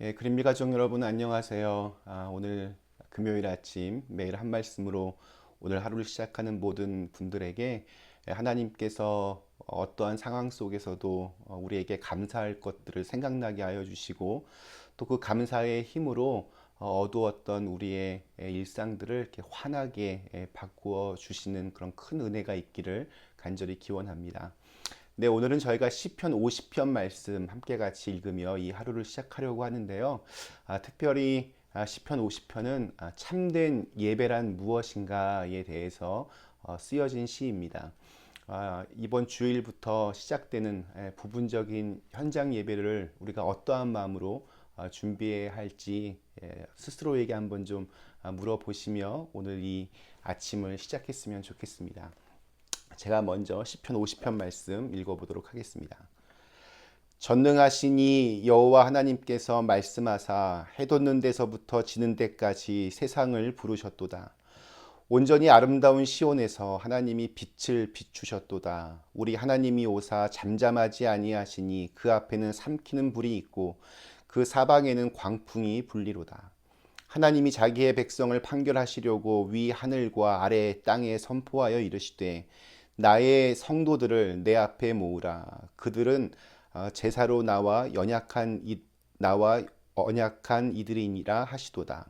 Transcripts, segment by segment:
예, 그림미 가족 여러분 안녕하세요. 아, 오늘 금요일 아침 매일 한 말씀으로 오늘 하루를 시작하는 모든 분들에게 예, 하나님께서 어떠한 상황 속에서도 어, 우리에게 감사할 것들을 생각나게 하여 주시고 또 그 감사의 힘으로 어, 어두웠던 우리의 예, 일상들을 이렇게 환하게 예, 바꾸어 주시는 그런 큰 은혜가 있기를 간절히 기원합니다. 네, 오늘은 저희가 시편 50편 말씀 함께 같이 읽으며 이 하루를 시작하려고 하는데요. 아, 특별히 아, 시편 50편은 아, 참된 예배란 무엇인가에 대해서 어, 쓰여진 시입니다. 아, 이번 주일부터 시작되는 에, 부분적인 현장 예배를 우리가 어떠한 마음으로 아, 준비해야 할지 에, 스스로에게 한번 좀 아, 물어보시며 오늘 이 아침을 시작했으면 좋겠습니다. 제가 먼저 시편 50편 말씀 읽어보도록 하겠습니다. 전능하시니 여호와 하나님께서 말씀하사 해 돋는 데서부터 지는 데까지 세상을 부르셨도다. 온전히 아름다운 시온에서 하나님이 빛을 비추셨도다. 우리 하나님이 오사 잠잠하지 아니하시니 그 앞에는 삼키는 불이 있고 그 사방에는 광풍이 불리로다. 하나님이 자기의 백성을 판결하시려고 위 하늘과 아래 땅에 선포하여 이르시되 나의 성도들을 내 앞에 모으라. 그들은 어, 제사로 나와 연약한 이, 나와 언약한 이들이니라 하시도다.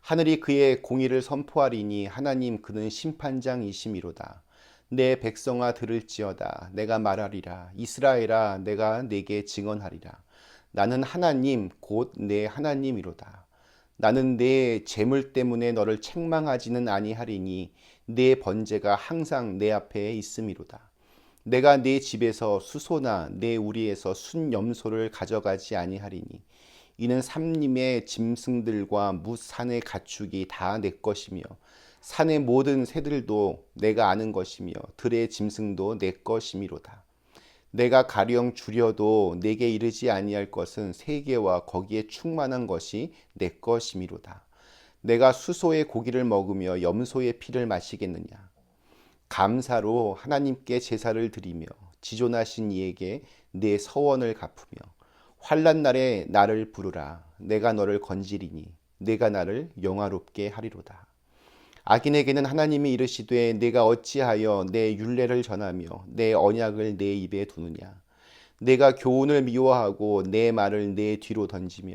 하늘이 그의 공의를 선포하리니 하나님 그는 심판장이심이로다. 내 백성아 들을지어다. 내가 말하리라. 이스라엘아 내가 내게 증언하리라. 나는 하나님 곧 내 하나님이로다. 나는 내 재물 때문에 너를 책망하지는 아니하리니 내 번제가 항상 내 앞에 있음이로다. 내가 내 집에서 수소나 내 우리에서 순염소를 가져가지 아니하리니 이는 삼림의 짐승들과 무산의 가축이 다 내 것이며 산의 모든 새들도 내가 아는 것이며 들의 짐승도 내 것이미로다. 내가 가령 줄여도 내게 이르지 아니할 것은 세계와 거기에 충만한 것이 내 것이미로다. 내가 수소의 고기를 먹으며 염소의 피를 마시겠느냐? 감사로 하나님께 제사를 드리며 지존하신 이에게 내 서원을 갚으며 환란 날에 나를 부르라. 내가 너를 건지리니 내가 나를 영화롭게 하리로다. 악인에게는 하나님이 이르시되 내가 어찌하여 내 율례를 전하며 내 언약을 내 입에 두느냐 내가 교훈을 미워하고 내 말을 내 뒤로 던지며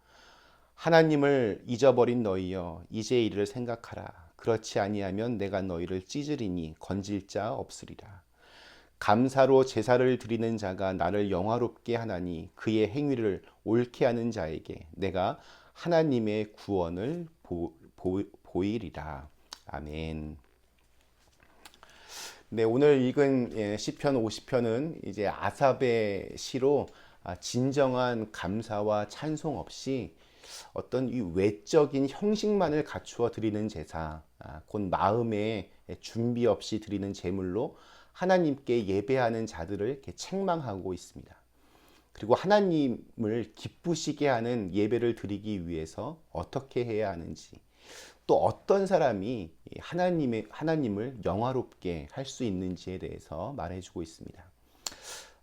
하나님을 잊어버린 너희여 이제 이를 생각하라. 그렇지 아니하면 내가 너희를 찢으리니 건질 자 없으리라. 감사로 제사를 드리는 자가 나를 영화롭게 하나니 그의 행위를 옳게 하는 자에게 내가 하나님의 구원을 보, 보, 보이리라. 아멘. 네, 오늘 읽은 예, 시편 50편은 이제 아삽의 시로 아, 진정한 감사와 찬송 없이 어떤 이 외적인 형식만을 갖추어 드리는 제사, 아, 곧 마음의 준비 없이 드리는 제물로 하나님께 예배하는 자들을 이렇게 책망하고 있습니다. 그리고 하나님을 기쁘시게 하는 예배를 드리기 위해서 어떻게 해야 하는지, 또 어떤 사람이 하나님의 하나님을 영화롭게 할 수 있는지에 대해서 말해주고 있습니다.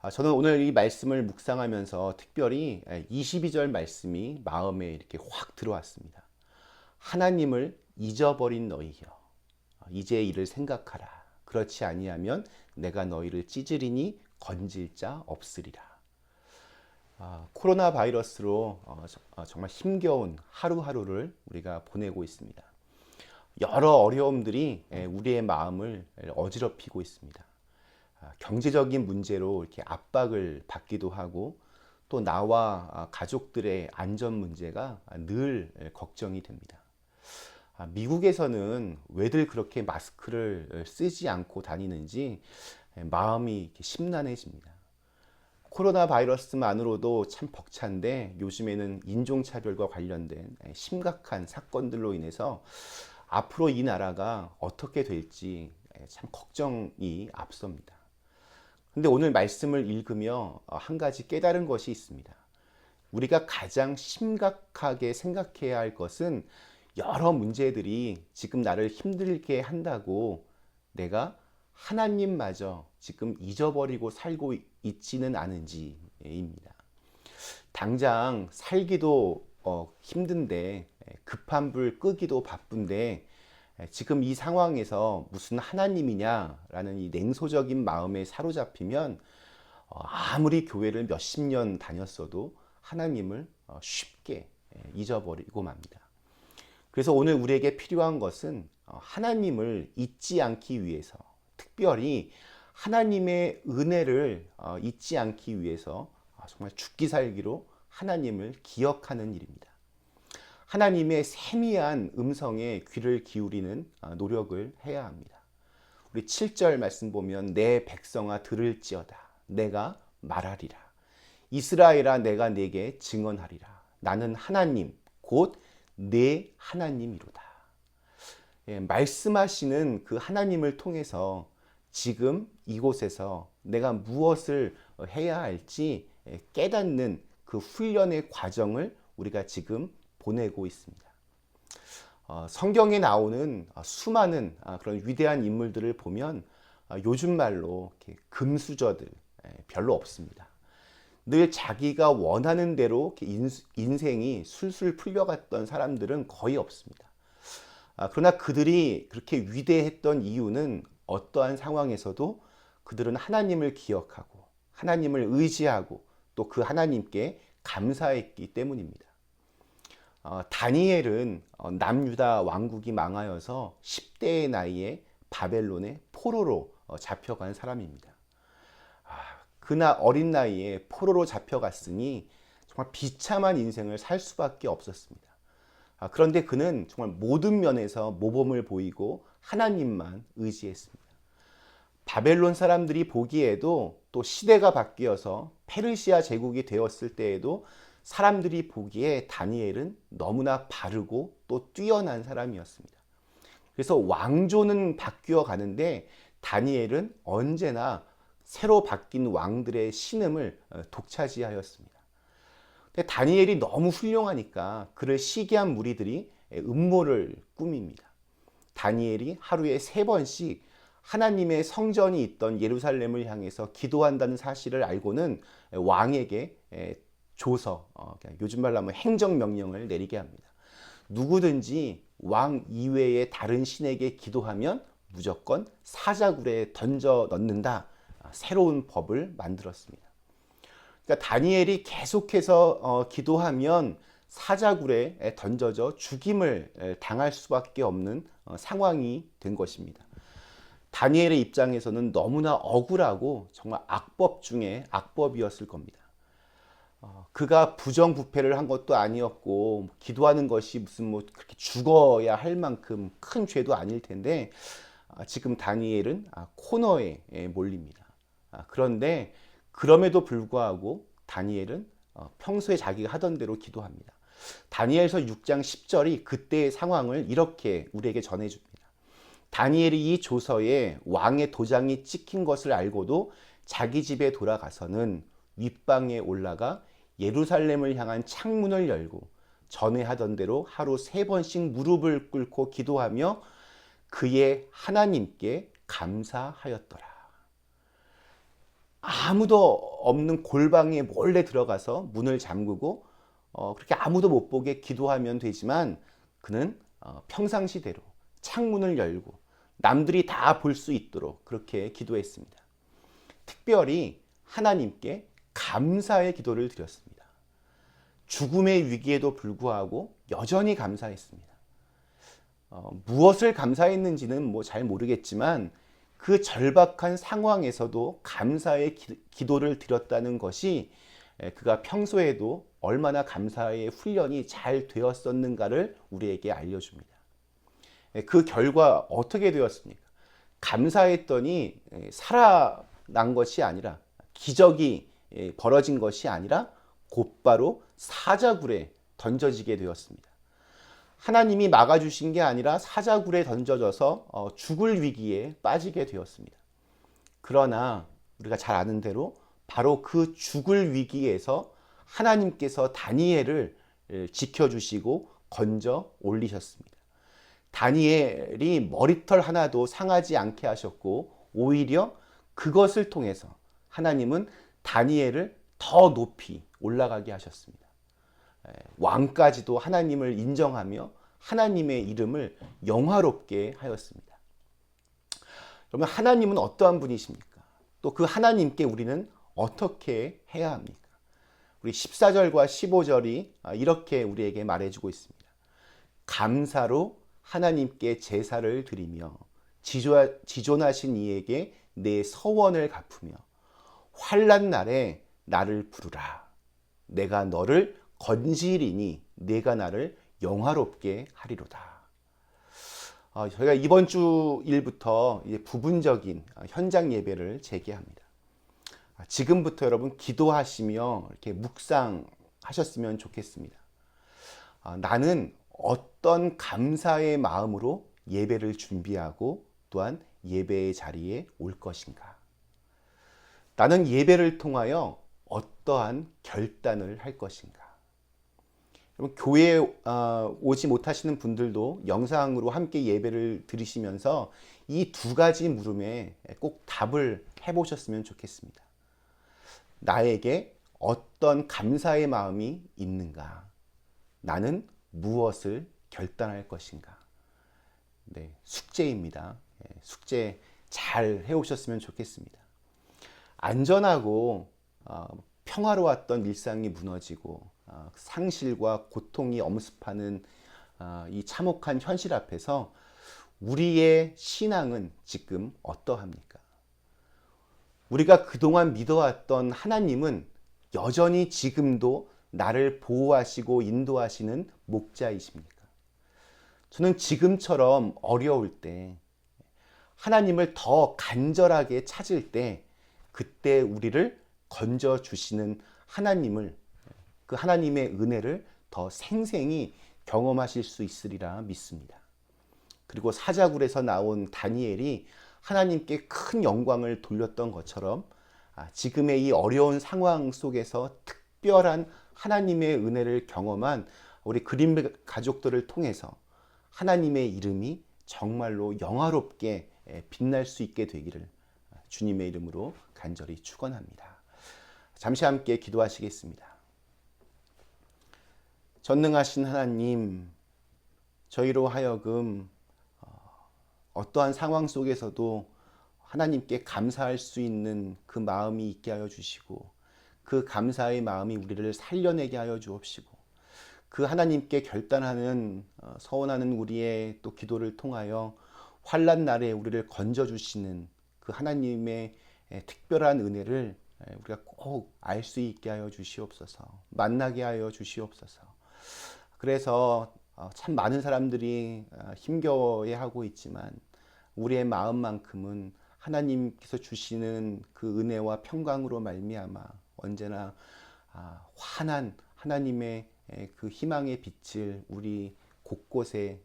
아, 저는 오늘 이 말씀을 묵상하면서 특별히 22절 말씀이 마음에 이렇게 확 들어왔습니다. 하나님을 잊어버린 너희여, 이제 이를 생각하라. 그렇지 아니하면 내가 너희를 찢으리니 건질 자 없으리라. 아, 코로나 바이러스로 어, 어, 정말 힘겨운 하루하루를 우리가 보내고 있습니다. 여러 어려움들이 예, 우리의 마음을 어지럽히고 있습니다. 아, 경제적인 문제로 이렇게 압박을 받기도 하고 또 나와 아, 가족들의 안전 문제가 늘 걱정이 됩니다. 아, 미국에서는 왜들 그렇게 마스크를 쓰지 않고 다니는지 예, 마음이 심란해집니다. 코로나 바이러스만으로도 참 벅찬데 요즘에는 인종차별과 관련된 심각한 사건들로 인해서 앞으로 이 나라가 어떻게 될지 참 걱정이 앞섭니다. 근데 오늘 말씀을 읽으며 한 가지 깨달은 것이 있습니다. 우리가 가장 심각하게 생각해야 할 것은 여러 문제들이 지금 나를 힘들게 한다고 내가 하나님마저 지금 잊어버리고 살고 있지는 않은지입니다. 당장 살기도 어, 힘든데 급한 불 끄기도 바쁜데 지금 이 상황에서 무슨 하나님이냐라는 이 냉소적인 마음에 사로잡히면 어, 아무리 교회를 몇십 년 다녔어도 하나님을 어, 쉽게 잊어버리고 맙니다. 그래서 오늘 우리에게 필요한 것은 어, 하나님을 잊지 않기 위해서 특별히 하나님의 은혜를 잊지 않기 위해서 정말 죽기 살기로 하나님을 기억하는 일입니다. 하나님의 세미한 음성에 귀를 기울이는 아, 노력을 해야 합니다. 우리 7절 말씀 보면 내 백성아 들을지어다 내가 말하리라 이스라엘아 내가 내게 증언하리라 나는 하나님 곧 내 하나님이로다. 예, 말씀하시는 그 하나님을 통해서 지금 이곳에서 내가 무엇을 해야 할지 예, 깨닫는 그 훈련의 과정을 우리가 지금 보내고 있습니다. 어, 성경에 나오는 어, 수많은 아, 그런 위대한 인물들을 보면 어, 요즘 말로 금수저들 별로 없습니다. 늘 자기가 원하는 대로 인생이 술술 풀려갔던 사람들은 거의 없습니다. 아, 그러나 그들이 그렇게 위대했던 이유는 어떠한 상황에서도 그들은 하나님을 기억하고 하나님을 의지하고 또 그 하나님께 감사했기 때문입니다. 어, 다니엘은 어, 남유다 왕국이 망하여서 10대의 나이에 바벨론의 포로로 어, 잡혀간 사람입니다. 아, 그나 어린 나이에 포로로 잡혀갔으니 정말 비참한 인생을 살 수밖에 없었습니다. 아, 그런데 그는 정말 모든 면에서 모범을 보이고 하나님만 의지했습니다. 바벨론 사람들이 보기에도 또 시대가 바뀌어서 페르시아 제국이 되었을 때에도 사람들이 보기에 다니엘은 너무나 바르고 또 뛰어난 사람이었습니다. 그래서 왕조는 바뀌어 가는데 다니엘은 언제나 새로 바뀐 왕들의 신음을 어, 독차지하였습니다. 다니엘이 너무 훌륭하니까 그를 시기한 무리들이 음모를 꾸밉니다. 다니엘이 하루에 세 번씩 하나님의 성전이 있던 예루살렘을 향해서 기도한다는 사실을 알고는 왕에게 조서, 어, 요즘 말로 하면 행정명령을 내리게 합니다. 누구든지 왕 이외의 다른 신에게 기도하면 무조건 사자굴에 던져 넣는다. 아, 새로운 법을 만들었습니다. 그러니까 다니엘이 계속해서 어, 기도하면 사자굴에 던져져 죽임을 당할 수밖에 없는 어, 상황이 된 것입니다. 다니엘의 입장에서는 너무나 억울하고 정말 악법 중에 악법이었을 겁니다. 어, 그가 부정부패를 한 것도 아니었고 기도하는 것이 무슨 뭐 그렇게 죽어야 할 만큼 큰 죄도 아닐 텐데 아, 지금 다니엘은 아, 코너에 몰립니다. 아, 그런데 그럼에도 불구하고 다니엘은 어, 평소에 자기가 하던 대로 기도합니다. 다니엘서 6장 10절이 그때의 상황을 이렇게 우리에게 전해줍니다. 다니엘이 이 조서에 왕의 도장이 찍힌 것을 알고도 자기 집에 돌아가서는 윗방에 올라가 예루살렘을 향한 창문을 열고 전에 하던 대로 하루 세 번씩 무릎을 꿇고 기도하며 그의 하나님께 감사하였더라. 아무도 없는 골방에 몰래 들어가서 문을 잠그고 어, 그렇게 아무도 못 보게 기도하면 되지만 그는 어, 평상시대로 창문을 열고 남들이 다 볼 수 있도록 그렇게 기도했습니다. 특별히 하나님께 감사의 기도를 드렸습니다. 죽음의 위기에도 불구하고 여전히 감사했습니다. 어, 무엇을 감사했는지는 뭐 잘 모르겠지만 그 절박한 상황에서도 감사의 기, 도를 드렸다는 것이 그가 평소에도 얼마나 감사의 훈련이 잘 되었었는가를 우리에게 알려줍니다. 그 결과 어떻게 되었습니까? 감사했더니 살아난 것이 아니라 기적이 예, 벌어진 것이 아니라 곧바로 사자굴에 던져지게 되었습니다. 하나님이 막아주신 게 아니라 사자굴에 던져져서 어, 죽을 위기에 빠지게 되었습니다. 그러나 우리가 잘 아는 대로 바로 그 죽을 위기에서 하나님께서 다니엘을 예, 지켜주시고 건져 올리셨습니다. 다니엘이 머리털 하나도 상하지 않게 하셨고 오히려 그것을 통해서 하나님은 다니엘을 더 높이 올라가게 하셨습니다. 예, 왕까지도 하나님을 인정하며 하나님의 이름을 영화롭게 하였습니다. 그러면 하나님은 어떠한 분이십니까? 또 그 하나님께 우리는 어떻게 해야 합니까? 우리 14절과 15절이 이렇게 우리에게 말해주고 있습니다. 감사로 하나님께 제사를 드리며 지존하신 이에게 내 서원을 갚으며 환란 날에 나를 부르라. 내가 너를 건지리니 내가 나를 영화롭게 하리로다. 어, 저희가 이번 주 일부터 부분적인 현장 예배를 재개합니다. 아, 지금부터 여러분 기도하시며 이렇게 묵상하셨으면 좋겠습니다. 아, 나는 어떤 감사의 마음으로 예배를 준비하고 또한 예배의 자리에 올 것인가? 나는 예배를 통하여 어떠한 결단을 할 것인가? 여러분, 교회에 어, 오지 못하시는 분들도 영상으로 함께 예배를 들으시면서 이 두 가지 물음에 꼭 답을 해보셨으면 좋겠습니다. 나에게 어떤 감사의 마음이 있는가? 나는 무엇을 결단할 것인가? 네, 숙제입니다. 예, 숙제 잘 해오셨으면 좋겠습니다. 안전하고 어, 평화로웠던 일상이 무너지고 어, 상실과 고통이 엄습하는 어, 이 참혹한 현실 앞에서 우리의 신앙은 지금 어떠합니까? 우리가 그동안 믿어왔던 하나님은 여전히 지금도 나를 보호하시고 인도하시는 목자이십니까? 저는 지금처럼 어려울 때 하나님을 더 간절하게 찾을 때 그때 우리를 건져 주시는 하나님을 그 하나님의 은혜를 더 생생히 경험하실 수 있으리라 믿습니다. 그리고 사자굴에서 나온 다니엘이 하나님께 큰 영광을 돌렸던 것처럼 아, 지금의 이 어려운 상황 속에서 특별한 하나님의 은혜를 경험한 우리 그림 가족들을 통해서 하나님의 이름이 정말로 영화롭게 빛날 수 있게 되기를 주님의 이름으로 간절히 축원합니다. 잠시 함께 기도하시겠습니다. 전능하신 하나님, 저희로 하여금 어, 어떠한 상황 속에서도 하나님께 감사할 수 있는 그 마음이 있게 하여 주시고 그 감사의 마음이 우리를 살려내게 하여 주옵시고 그 하나님께 결단하는 어, 서원하는 우리의 또 기도를 통하여 환란 날에 우리를 건져 주시는 그 하나님의 특별한 은혜를 우리가 꼭 알 수 있게 하여 주시옵소서. 만나게 하여 주시옵소서. 그래서 어, 참 많은 사람들이 어, 힘겨워해 하고 있지만 우리의 마음만큼은 하나님께서 주시는 그 은혜와 평강으로 말미암아 언제나 아, 환한 하나님의 그 희망의 빛을 우리 곳곳에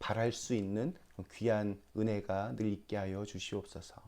발할 수 있는 귀한 은혜가 늘 있게 하여 주시옵소서.